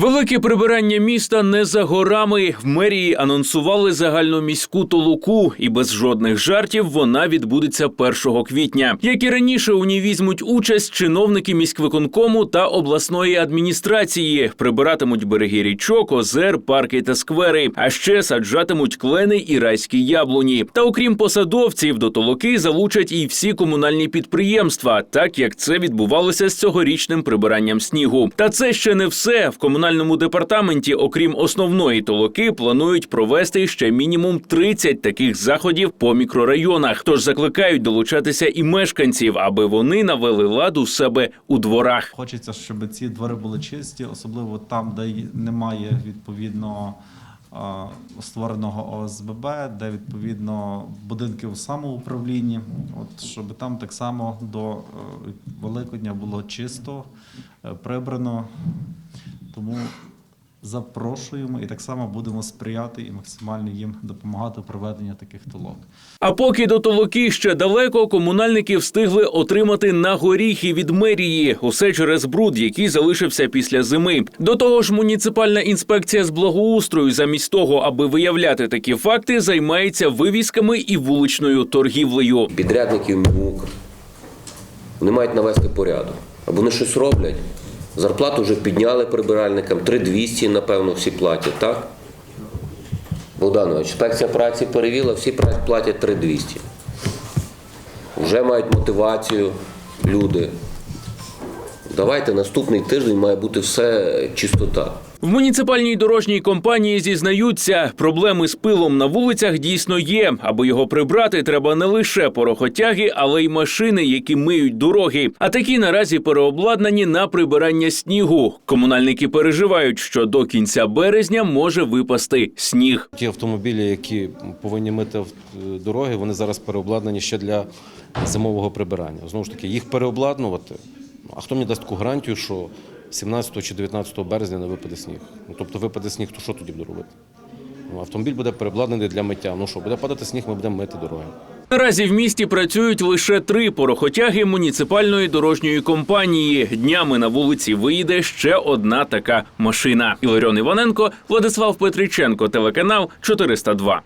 Велике прибирання міста не за горами. В мерії анонсували загальноміську толоку, і без жодних жартів вона відбудеться 1 квітня. Як і раніше, у ній візьмуть участь чиновники міськвиконкому та обласної адміністрації. Прибиратимуть береги річок, озер, парки та сквери. А ще саджатимуть клени і райські яблуні. Та окрім посадовців, до толоки залучать і всі комунальні підприємства, так як це відбувалося з цьогорічним прибиранням снігу. Та це ще не все. В комунальному департаменті, окрім основної толоки, планують провести ще мінімум 30 таких заходів по мікрорайонах. Тож закликають долучатися і мешканців, аби вони навели лад у себе у дворах. Хочеться, щоб ці двори були чисті, особливо там, де немає відповідно створеного ОСББ, де відповідно будинків самоуправління. От щоб там так само до е, Великодня було чисто, е, прибрано. Тому запрошуємо і так само будемо сприяти і максимально їм допомагати у проведенні таких толок. А поки до толоки ще далеко, комунальники встигли отримати на горіхи від мерії. Усе через бруд, який залишився після зими. До того ж, муніципальна інспекція з благоустрою, замість того, аби виявляти такі факти, займається вивісками і вуличною торгівлею. підрядників МУК. Вони мають навести порядок. Або вони щось роблять. Зарплату вже підняли прибиральникам, 3200, напевно, всі платять, так? Богданович, інспекція праці перевіла, всі платять 3200. Вже мають мотивацію люди. Давайте наступний тиждень має бути все чистота. В муніципальній дорожній компанії зізнаються, проблеми з пилом на вулицях дійсно є. Аби його прибрати, треба не лише порохотяги, але й машини, які миють дороги. А такі наразі переобладнані на прибирання снігу. Комунальники переживають, що до кінця березня може випасти сніг. Ті автомобілі, які повинні мити дороги, вони зараз переобладнані ще для зимового прибирання. Знову ж таки, їх переобладнувати. А хто мені дасть таку гарантію, що 17 чи 19 березня не випаде сніг? Ну, тобто випаде сніг, то що тоді буду робити? Ну, автомобіль буде переобладнаний для миття. Ну що, буде падати сніг, ми будемо мити дороги. Наразі в місті працюють лише три порохотяги муніципальної дорожньої компанії. Днями на вулиці вийде ще одна така машина. Іларіон Іваненко, Владислав Петриченко, телеканал 402.